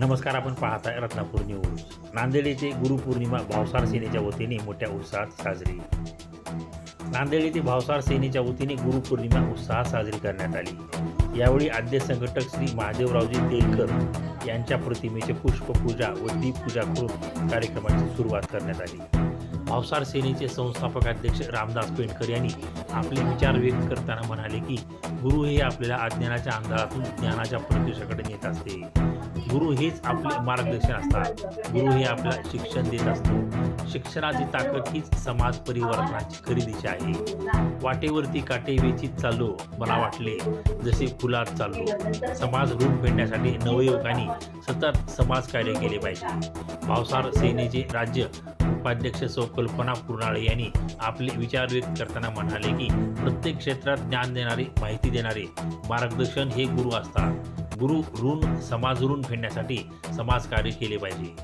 नमस्कार आपण पाहताय रत्नापूर न्यूज. नांदेड येथे गुरुपौर्णिमा भावसार सेनेच्या वतीने मोठ्या उत्साहात साजरी. नांदेड येथे भावसार सेनेच्या वतीने गुरुपौर्णिमा उत्साहात साजरी करण्यात आली. यावेळी आद्य संघटक श्री महादेवरावजी तेलकर यांच्या प्रतिमेचे पुष्पपूजा व दीपपूजा करून कार्यक्रमाची सुरुवात करण्यात आली. भावसार सेनेचे संस्थापक अध्यक्ष रामदास पेंडकर यांनी आपले विचार व्यक्त करताना म्हणाले की गुरु हे आपल्याला अज्ञानाच्या अंधारातून ज्ञानाच्या प्रत्युषाकडे नेत असते. गुरु हेच आपले मार्गदर्शन असतात. गुरु हे आपल्याला शिक्षण देत असतो. शिक्षणाची ताकद हीच समाज परिवर्तनाची खरी दिशा आहे. वाटेवरती काटे वेचित चाललो मला वाटले जसे फुलात चाललो. समाज रूप फेडण्यासाठी नवयुवकांनी सतत समाज कार्य केले पाहिजे. भावसार सेनेचे राज्य उपाध्यक्ष सौ कल्पना यांनी आपले विचार व्यक्त करताना म्हणाले की प्रत्येक क्षेत्रात ज्ञान देणारे माहिती देणारे मार्गदर्शन हे गुरु असतात. गुरु ऋण समाज ऋण फेडण्यासाठी समाजकार्य केले पाहिजे.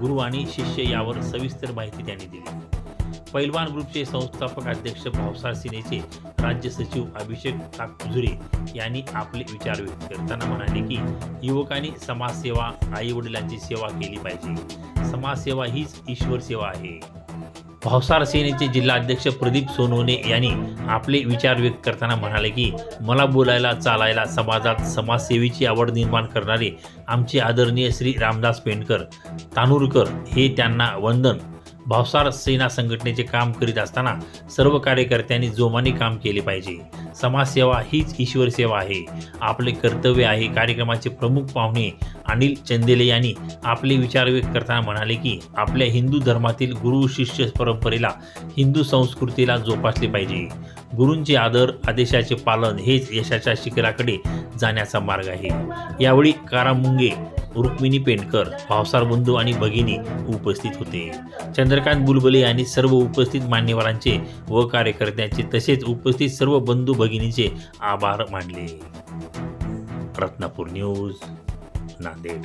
गुरु आणि शिष्य यावर सविस्तर माहिती त्यांनी दिली. पैलवान ग्रुपचे संस्थापक अध्यक्ष भावसार सेनेचे राज्य सचिव अभिषेक ताकजुरे यांनी आपले विचार व्यक्त करताना म्हणाले की युवकांनी समाजसेवा आई वडिलांची सेवा केली पाहिजे. समाजसेवा हीच ईश्वर सेवा आहे. भावसार सेनेचे जिल्हाध्यक्ष प्रदीप सोनवणे यांनी आपले विचार व्यक्त करताना म्हणाले की मला बोलायला चालायला समाजात समाजसेवेची आवड निर्माण करणारे आमचे आदरणीय श्री रामदास पेंडकर तानुरकर हे त्यांना वंदन भावसार सेना संघटनेचे काम करीत असताना सर्व कार्यकर्त्यांनी जोमाने काम केले पाहिजे. समाजसेवा हीच ईश्वर सेवा आहे. आपले कर्तव्य आहे कार्यक्रमाचे प्रमुख पाहुणे अनिल चंदेले यांनी आपले विचार व्यक्त करताना म्हणाले की आपल्या हिंदू धर्मातील गुरु शिष्य परंपरेला हिंदू संस्कृतीला जोपासले पाहिजे. गुरूंचे आदर आदेशाचे पालन हेच यशाच्या शिखराकडे जाण्याचा मार्ग आहे. यावेळी कारामुंगे रुक्मिणी पेंडकर भावसार बंधू आणि भगिनी उपस्थित होते. चंद्रकांत बुलबुले यांनी सर्व उपस्थित मान्यवरांचे व कार्यकर्त्यांचे तसेच उपस्थित सर्व बंधू भगिनीचे आभार मानले. रत्नापूर न्यूज नांदेड.